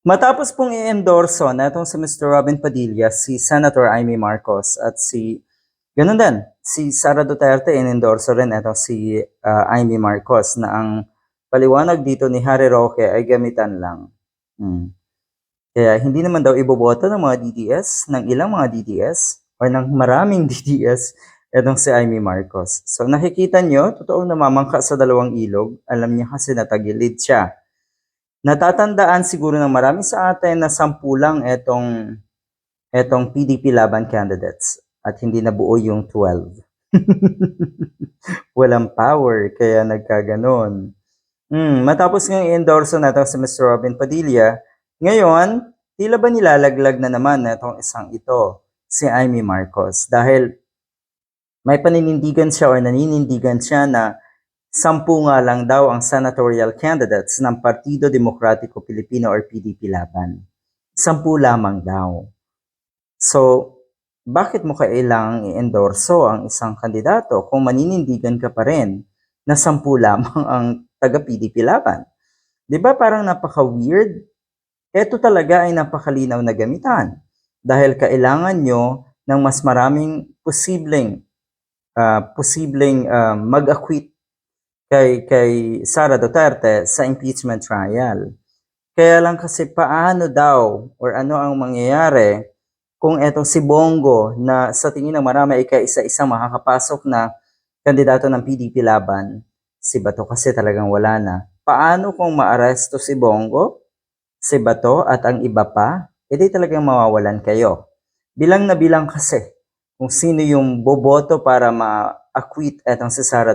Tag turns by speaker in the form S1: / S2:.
S1: Matapos pong i-endorso na itong si Mr. Robin Padilla, si Senator Amy Marcos at si, ganun din, si Sara Duterte in-endorso rin itong si ah, Amy Marcos na ang paliwanag dito ni Harry Roque ay gamitan lang. Hmm. Kaya hindi naman daw iboboto ng mga DDS, ng ilang mga DDS, or ng maraming DDS, itong si Amy Marcos. So nakikita nyo, totoong namamangka sa dalawang ilog. Alam niya kasi natagilid siya. Natatandaan siguro ng marami sa atin na sampu lang etong, etong PDP laban candidates at hindi nabuo yung 12. Walang power, kaya nagkaganon. Hmm, matapos ng i-endorso natin si Mr. Robin Padilla, ngayon, tila ba nilalaglag na naman na itong isang ito, si Amy Marcos, dahil may paninindigan siya or naninindigan siya na sampu nga lang daw ang senatorial candidates ng Partido Demokratiko Pilipino or PDP laban. Sampu lamang daw. So, bakit mo kailangang i-endorso ang isang kandidato kung maninindigan ka pa rin na sampu lamang ang taga-PDP laban? Di ba parang napaka-weird? Ito talaga ay napakalinaw na gamitan dahil kailangan nyo ng mas maraming posibleng ah, posibleng ah, mag-acquit kay kay Sara Duterte sa impeachment trial. Kaya lang kasi paano daw or ano ang mangyayari kung etong si Bongo na sa tingin ng marami ay kaisa-isang makakapasok na kandidato ng PDP laban, si Bato kasi talagang wala na. Paano kung maaresto si Bongo, si Bato at ang iba pa, edi talagang mawawalan kayo. Bilang na bilang kasi kung sino yung boboto para ma-acquit etong si Sara